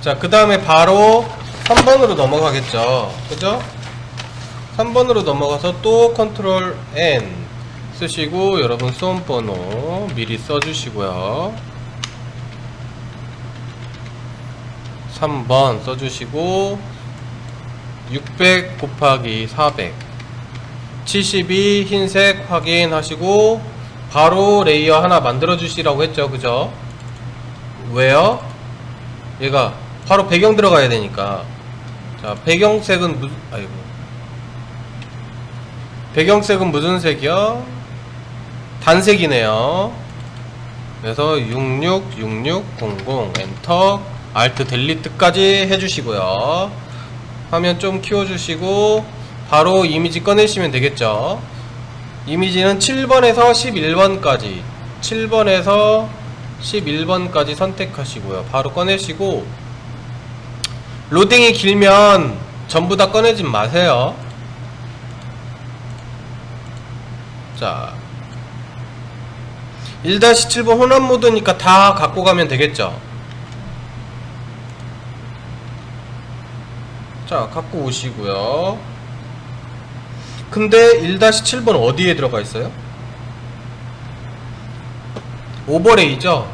자, 그 다음에 바로 3번으로 넘어가겠죠. 그죠? 3번으로 넘어가서 또 컨트롤 N 쓰시고 여러분 수험 번호 미리 써주시고요. 3번 써주시고 600 곱하기 400 72 흰색 확인하시고 바로 레이어 하나 만들어 주시라고 했죠 그죠 왜요 얘가 바로 배경 들어가야 되니까. 자 배경색은 무 아이고. 배경색은 무슨 색이요? 단색이네요. 그래서 666600 엔터 알트 델리트까지 해주시고요. 화면 좀 키워주시고 바로 이미지 꺼내시면 되겠죠? 이미지는 7번에서 11번까지 7번에서 11번까지 선택하시고요. 바로 꺼내시고 로딩이 길면 전부 다 꺼내지 마세요. 자. 1-7번 혼합 모드니까 다 갖고 가면 되겠죠? 자 갖고 오시고요. 근데 1-7번 어디에 들어가 있어요? 오버레이죠?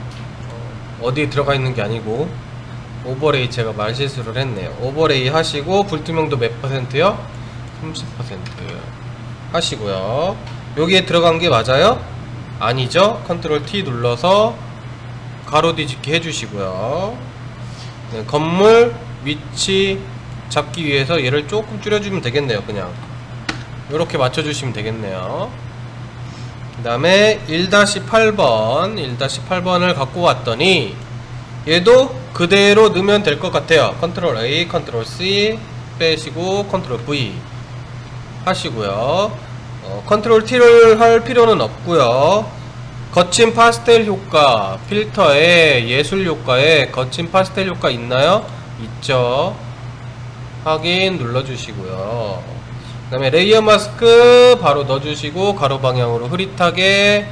어디에 들어가 있는 게 아니고 오버레이 제가 말실수를 했네요 오버레이 하시고 불투명도 몇 퍼센트요? 30% 하시고요 여기에 들어간 게 맞아요? 아니죠? 컨트롤 T 눌러서 가로 뒤집기 해주시고요 네, 건물 위치 잡기 위해서 얘를 조금 줄여주면 되겠네요 그냥 이렇게 맞춰주시면 되겠네요 그 다음에 1-8번 1-8번을 갖고 왔더니 얘도 그대로 넣으면 될 것 같아요. 컨트롤 A 컨트롤 C 빼시고 컨트롤 V 하시고요. 어, 컨트롤 T를 할 필요는 없고요. 거친 파스텔 효과 필터에 예술 효과에 거친 파스텔 효과 있나요? 있죠. 확인 눌러주시고요. 그 다음에 레이어 마스크 바로 넣어주시고 가로 방향으로 흐릿하게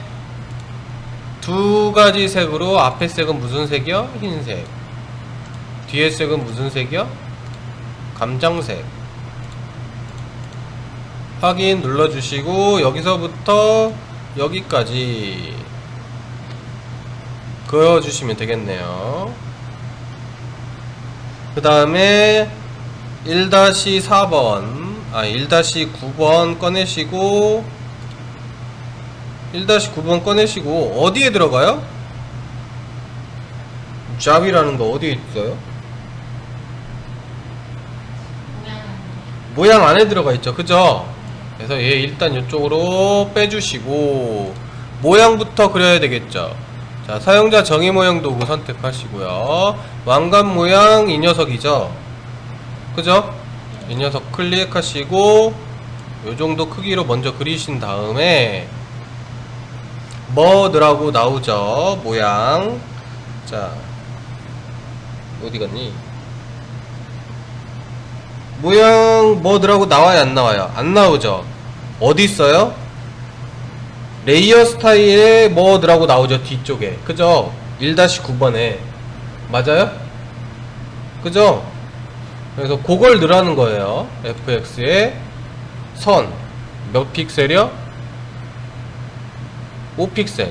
두 가지 색으로 앞에 색은 무슨 색이요? 흰색 뒤에 색은 무슨 색이요? 감정색 확인 눌러주시고 여기서부터 여기까지 그어주시면 되겠네요 그 다음에 1-4번 아 1-9번 꺼내시고 1-9번 꺼내시고 어디에 들어가요? 잡이라는 거 어디에 있어요? 모양 안에 들어가 있죠 그죠? 그래서 얘 일단 이쪽으로 빼주시고 모양부터 그려야 되겠죠 자 사용자 정의 모양 도구 선택하시고요 왕관 모양 이 녀석이죠 그죠? 이 녀석 클릭하시고 요 정도 크기로 먼저 그리신 다음에 뭐드라고 나오죠 모양 자 어디 갔니? 모양 뭐드라고 나와요 안 나와요? 안 나오죠 어디 있어요? 레이어 스타일의 뭐드라고 나오죠 뒤쪽에 그죠? 1-9번에 맞아요? 그죠? 그래서 그걸 넣으라는 거예요 fx에 선몇 픽셀이요? 5픽셀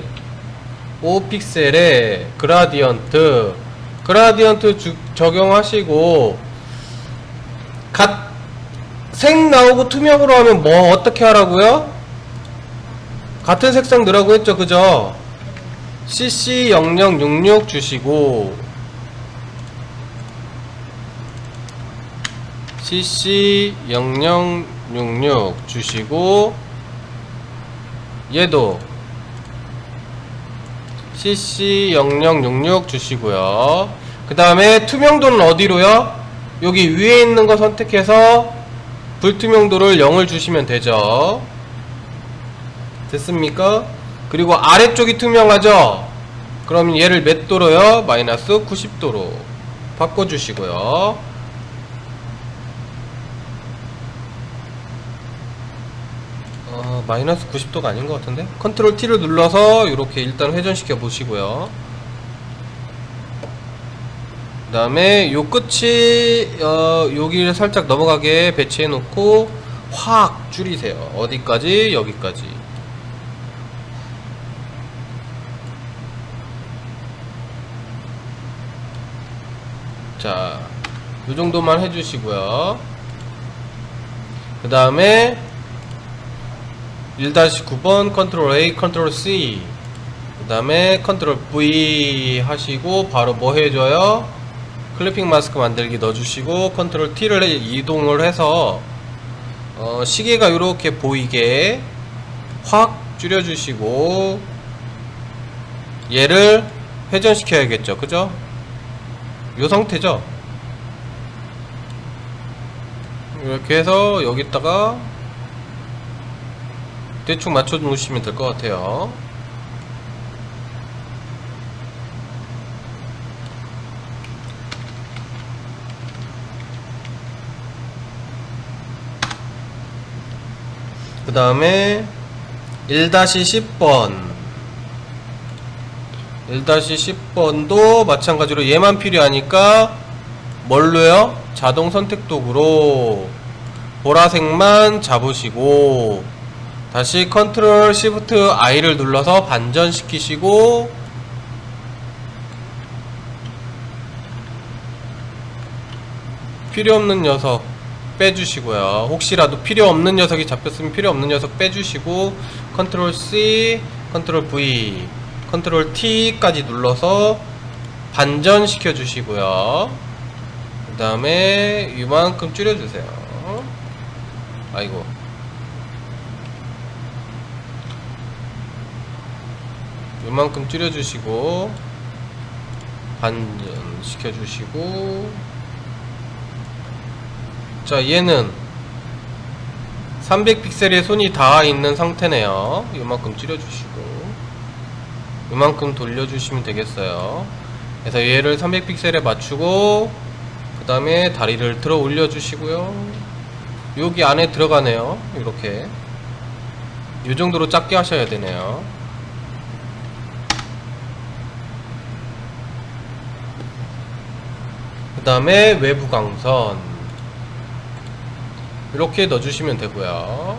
5픽셀에 그라디언트 그라디언트 주, 적용하시고 갓, 색 나오고 투명으로 하면 뭐 어떻게 하라고요? 같은 색상 넣으라고 했죠 그죠? CC0066 주시고 CC0066 주시고 얘도 CC0066 주시고요 그 다음에 투명도는 어디로요? 여기 위에 있는 거 선택해서 불투명도를 0을 주시면 되죠 됐습니까? 그리고 아래쪽이 투명하죠? 그럼 얘를 몇 도로요? 마이너스 90도로 바꿔주시고요 어, 마이너스 90도가 아닌 것 같은데? 컨트롤 T를 눌러서 이렇게 일단 회전시켜 보시고요 그 다음에 요 끝이 어, 여기를 살짝 넘어가게 배치해 놓고 확 줄이세요 어디까지 여기까지 자, 요 정도만 해주시고요. 그 다음에 1-9번 컨트롤 A, 컨트롤 C 그 다음에 컨트롤 V 하시고 바로 뭐 해줘요? 클리핑 마스크 만들기 넣어주시고 컨트롤 T를 이동을 해서 어, 시계가 이렇게 보이게 확 줄여주시고 얘를 회전시켜야겠죠. 그죠? 요 상태죠? 이렇게 해서 여기다가 대충 맞춰 놓으시면 될 것 같아요 그 다음에 1-10번 1-10번도 마찬가지로 얘만 필요하니까 뭘로요? 자동 선택 도구로 보라색만 잡으시고 다시 컨트롤 시프트 I를 눌러서 반전시키시고 필요 없는 녀석 빼주시고요. 혹시라도 필요 없는 녀석이 잡혔으면 필요 없는 녀석 빼주시고 컨트롤 C, 컨트롤 V, 컨트롤 T까지 눌러서 반전시켜 주시고요. 그 다음에 이만큼 줄여주세요. 아이고. 이만큼 줄여주시고 반전시켜 주시고 자 얘는 300픽셀에 손이 닿아 있는 상태네요. 이만큼 줄여주시고. 이만큼 돌려주시면 되겠어요. 그래서 얘를 300픽셀에 맞추고 그 다음에 다리를 들어 올려 주시고요. 여기 안에 들어가네요. 이렇게. 이 정도로 작게 하셔야 되네요. 그 다음에 외부 강선 이렇게 넣어주시면 되고요.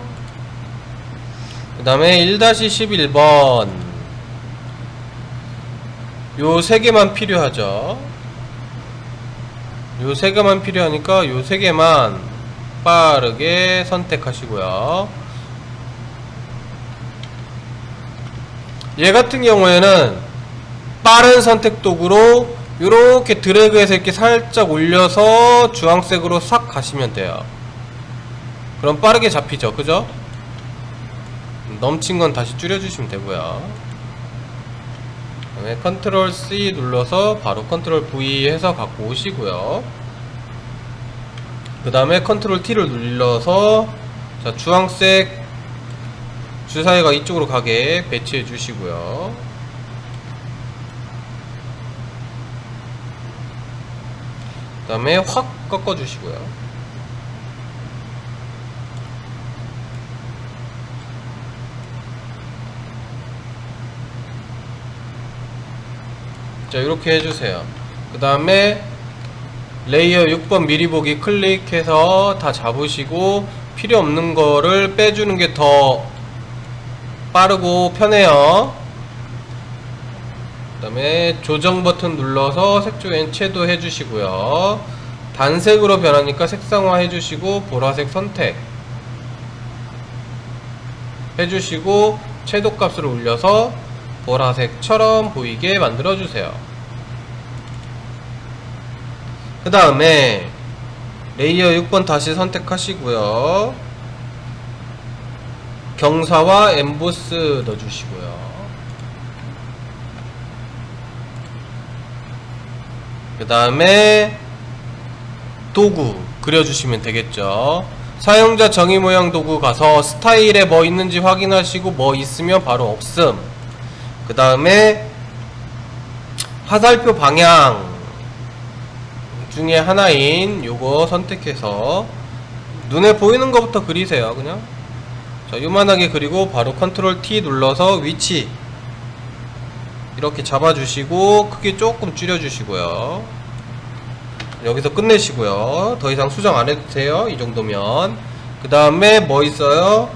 그 다음에 1-11번. 요 세 개만 필요하죠. 요 세 개만 필요하니까 요 세 개만 빠르게 선택하시고요. 얘 같은 경우에는 빠른 선택 도구로 이렇게 드래그해서 이렇게 살짝 올려서 주황색으로 싹 가시면 돼요 그럼 빠르게 잡히죠. 그죠? 넘친 건 다시 줄여주시면 되고요. 그다음에 컨트롤 C 눌러서 바로 컨트롤 V 해서 갖고 오시고요. 그 다음에 컨트롤 T를 눌러서 자 주황색 주사위가 이쪽으로 가게 배치해 주시고요. 그 다음에 확 꺾어 주시고요 자 이렇게 해주세요. 그 다음에 레이어 6번 미리 보기 클릭해서 다 잡으시고 필요 없는 거를 빼주는 게 더 빠르고 편해요. 그 다음에 조정 버튼 눌러서 색조 엔체도 해주시고요. 단색으로 변하니까 색상화 해주시고 보라색 선택 해주시고 채도 값을 올려서 보라색처럼 보이게 만들어 주세요. 그 다음에 레이어 6번 다시 선택하시고요. 경사와 엠보스 넣어주시고요. 그 다음에 도구 그려주시면 되겠죠. 사용자 정의 모양 도구 가서 스타일에 뭐 있는지 확인하시고 뭐 있으면 바로 없음 그 다음에 화살표 방향 중에 하나인 요거 선택해서 눈에 보이는 것부터 그리세요 그냥 자 요만하게 그리고 바로 컨트롤 T 눌러서 위치 이렇게 잡아주시고 크기 조금 줄여주시고요 여기서 끝내시고요. 더 이상 수정 안 해도 돼요. 이 정도면. 그 다음에 뭐 있어요?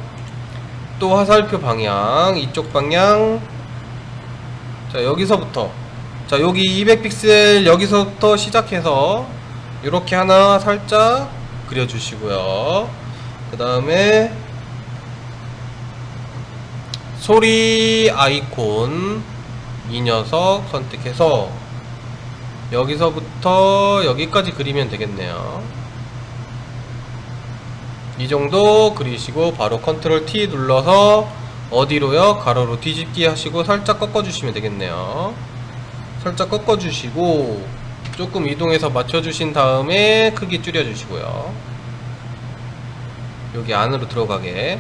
또 화살표 방향, 이쪽 방향. 자, 여기서부터. 자, 여기 200픽셀 여기서부터 시작해서 이렇게 하나 살짝 그려주시고요. 그 다음에 소리 아이콘 이 녀석 선택해서 여기서부터 여기까지 그리면 되겠네요. 이 정도 그리시고 바로 컨트롤 T 눌러서 어디로요? 가로로 뒤집기 하시고 살짝 꺾어주시면 되겠네요. 살짝 꺾어주시고 조금 이동해서 맞춰주신 다음에 크기 줄여주시고요. 여기 안으로 들어가게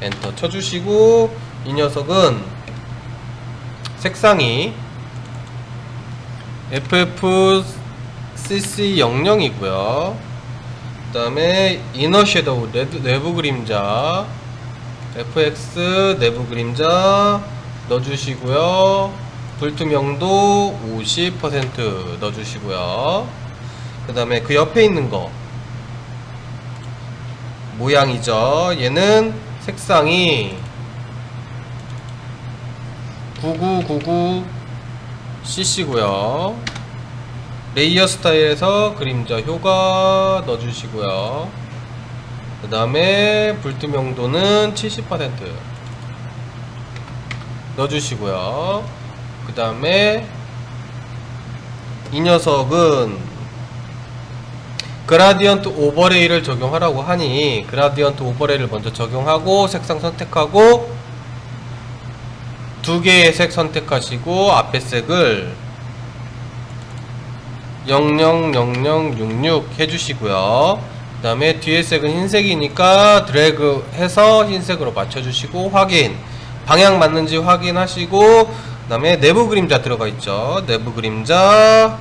엔터 쳐주시고 이 녀석은 색상이 FFCC00이고요. 그 다음에 이너 섀도우 레드- 내부 그림자 FX 내부 그림자 넣어주시고요. 불투명도 50% 넣어주시고요. 그 다음에 그 옆에 있는 거 모양이죠. 얘는 색상이 9999 CC고요. 레이어 스타일에서 그림자 효과 넣어주시고요. 그 다음에 불투명도는 70% 넣어주시고요. 그 다음에 이 녀석은 그라디언트 오버레이를 적용하라고 하니 그라디언트 오버레이를 먼저 적용하고 색상 선택하고 두 개의 색 선택하시고 앞에 색을 000066 해주시고요. 그 다음에 뒤에 색은 흰색이니까 드래그 해서 흰색으로 맞춰주시고 확인 방향 맞는지 확인하시고 그 다음에 내부 그림자 들어가 있죠. 내부 그림자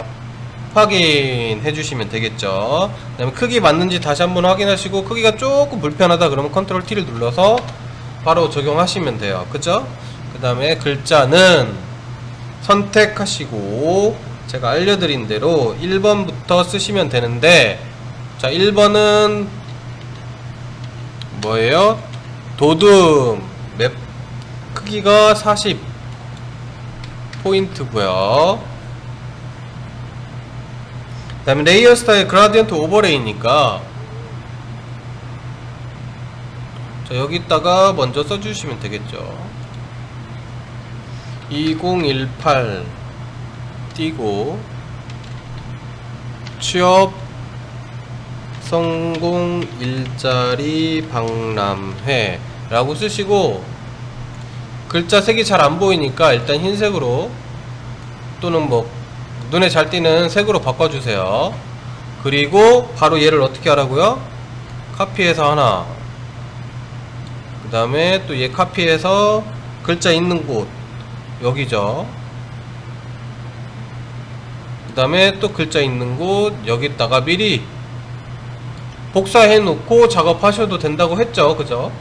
확인해 주시면 되겠죠. 그 다음에 크기 맞는지 다시 한번 확인하시고 크기가 조금 불편하다 그러면 컨트롤 T를 눌러서 바로 적용하시면 돼요. 그죠? 그 다음에 글자는 선택하시고 제가 알려드린 대로 1번부터 쓰시면 되는데 자 1번은 뭐예요? 도둠 맵 크기가 40 포인트고요. 그 다음에 레이어 스타일 그라디언트 오버레이니까 자 여기다가 먼저 써주시면 되겠죠 2018 띄고 취업 성공 일자리 박람회 라고 쓰시고 글자 색이 잘 안 보이니까 일단 흰색으로 또는 뭐 눈에 잘 띄는 색으로 바꿔주세요. 그리고 바로 얘를 어떻게 하라고요? 카피해서 하나. 그 다음에 또 얘 카피해서 글자 있는 곳 여기죠. 그 다음에 또 글자 있는 곳 여기다가 미리 복사해 놓고 작업하셔도 된다고 했죠. 그죠?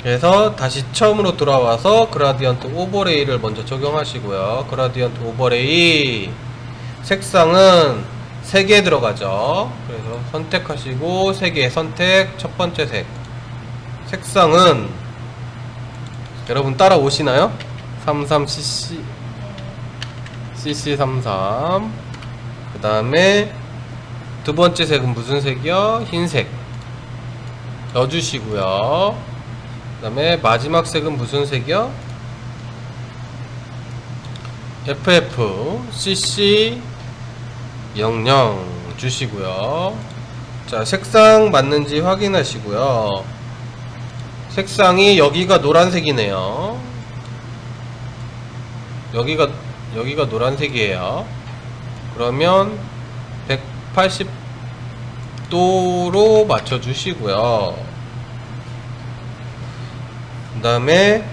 그래서 다시 처음으로 돌아와서 그라디언트 오버레이를 먼저 적용하시고요. 그라디언트 오버레이 색상은 3개 들어가죠. 그래서 선택하시고 3개 선택 첫 번째 색 색상은 여러분 따라오시나요? 33cc cc33 그 다음에 두 번째 색은 무슨 색이요? 흰색 넣어주시고요. 그 다음에 마지막 색은 무슨 색이요? FF CC 00 주시고요. 자, 색상 맞는지 확인하시고요. 색상이 여기가 노란색이네요. 여기가 여기가 노란색이에요. 그러면 180도로 맞춰 주시고요. 그 다음에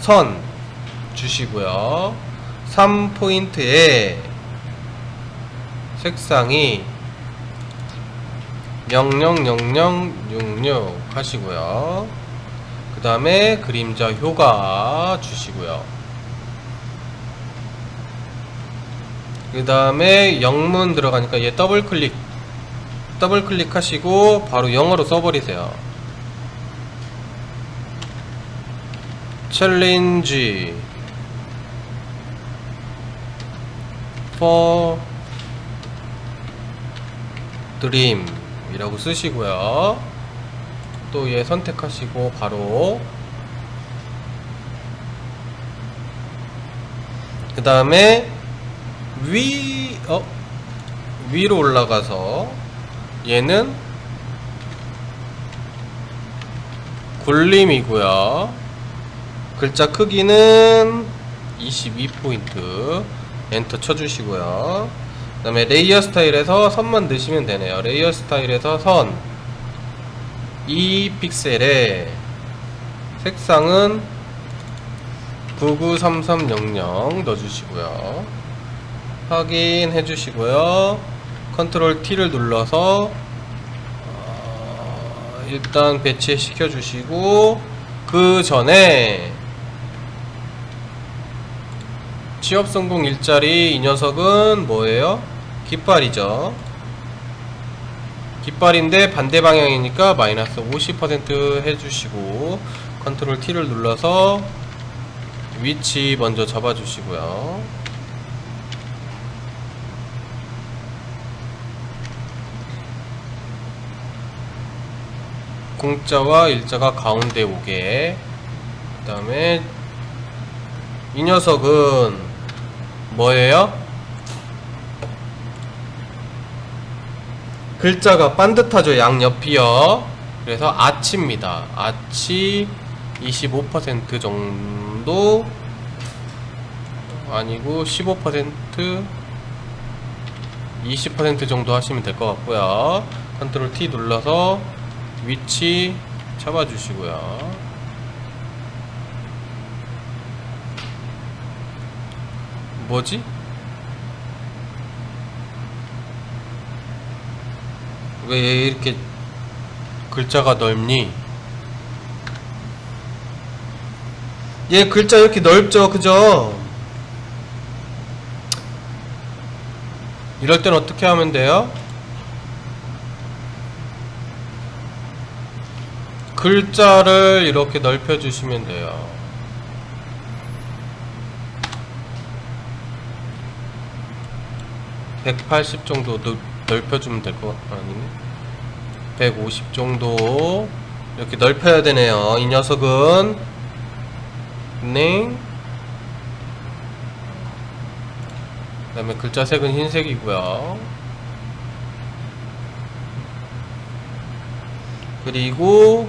선 주시고요. 3포인트에 색상이 000066 하시고요. 그 다음에 그림자 효과 주시고요. 그 다음에 영문 들어가니까 얘 더블 클릭. 더블 클릭하시고 바로 영어로 써버리세요. 챌린지. For dream 이라고 쓰시고요. 또 얘 선택하시고 바로 그 다음에 위, 어? 위로 올라가서 얘는 굴림이고요. 글자 크기는 22포인트. 엔터 쳐주시고요. 그 다음에 레이어 스타일에서 선만 넣으시면 되네요. 레이어 스타일에서 선. 2픽셀에 색상은 993300 넣어주시고요 확인해 주시고요. 컨트롤 T를 눌러서 어, 일단 배치 시켜 주시고 그 전에 취업 성공 일자리 이 녀석은 뭐예요? 깃발이죠. 깃발인데 반대 방향이니까 마이너스 50% 해주시고 컨트롤 T를 눌러서 위치 먼저 잡아주시고요 공자와 일자가 가운데 오게. 그 다음에 이 녀석은 뭐예요? 글자가 반듯하죠 양옆이요. 그래서 아치입니다. 아치 25% 정도 아니고 15% 20% 정도 하시면 될 것 같고요. 컨트롤 T 눌러서 위치 잡아주시고요 뭐지? 왜 이렇게 글자가 넓니? 얘 글자 이렇게 넓죠 그죠? 이럴 땐 어떻게 하면 돼요? 글자를 이렇게 넓혀 주시면 돼요. (180) 정도 넓, 넓혀주면 될 것 아니네 (150) 정도 이렇게 넓혀야 되네요 이 녀석은 네. 그 다음에 글자 색은 흰색이고요 그리고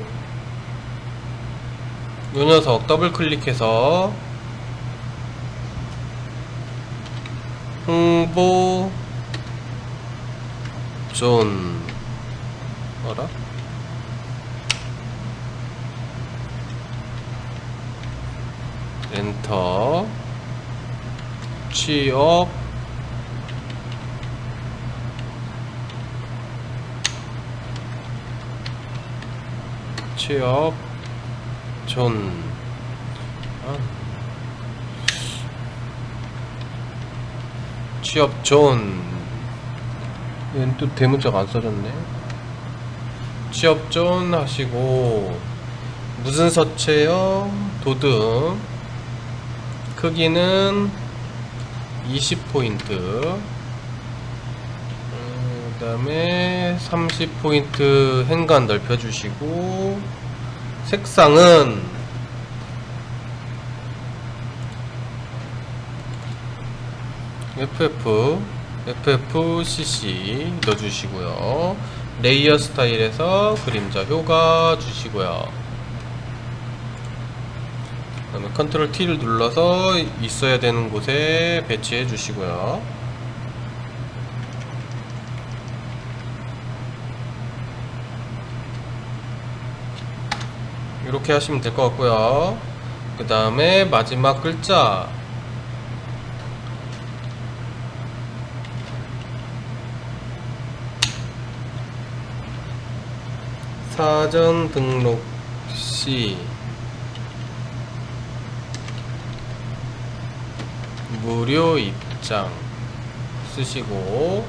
요 녀석 더블 클릭해서 홍보 존. 뭐라? 엔터 취업. 취업 존 아. 취업 존 얘는 또 대문자가 안 써졌네 취업 존 하시고 무슨 서체요? 도듬 크기는 20포인트 음, 그 다음에 30포인트 행간 넓혀주시고 색상은 FF FFCC 넣어주시고요. 레이어 스타일에서 그림자 효과 주시고요. 그 다음에 컨트롤 T를 눌러서 있어야 되는 곳에 배치해 주시고요 이렇게 하시면 될 것 같고요. 그 다음에 마지막 글자. 사전 등록 시. 무료 입장 쓰시고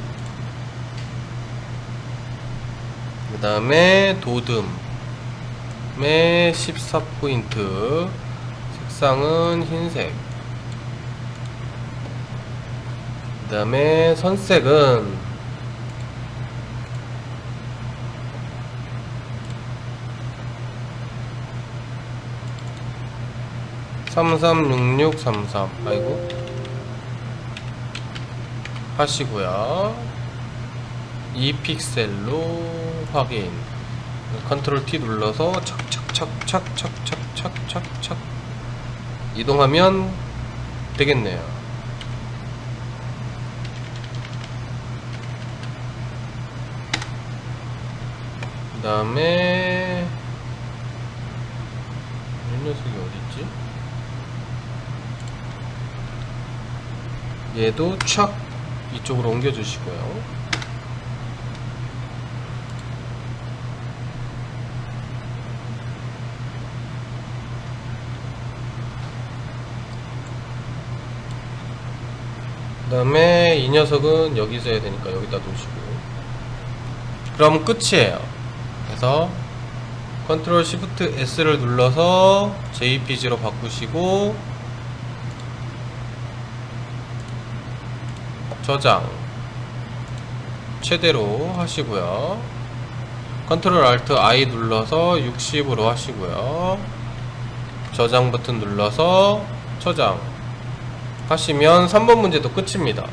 그 다음에 도듬 의 14포인트. 색상은 흰색. 그 다음에 선색은 삼삼육육삼삼. 아이고. 하시고요. 2픽셀로 확인 컨트롤 T 눌러서 착착착착착착착착착 이동하면 되겠네요. 그 다음에 이 녀석이 어딨지? 얘도 촥 이쪽으로 옮겨 주시고요 그 다음에 이 녀석은 여기 있어야 되니까 여기다 놓으시고. 그럼 끝이에요. 그래서 컨트롤 시프트 S를 눌러서 JPG로 바꾸시고 저장 최대로 하시고요. 컨트롤 알트 I 눌러서 60으로 하시고요. 저장 버튼 눌러서 저장 하시면 3번 문제도 끝입니다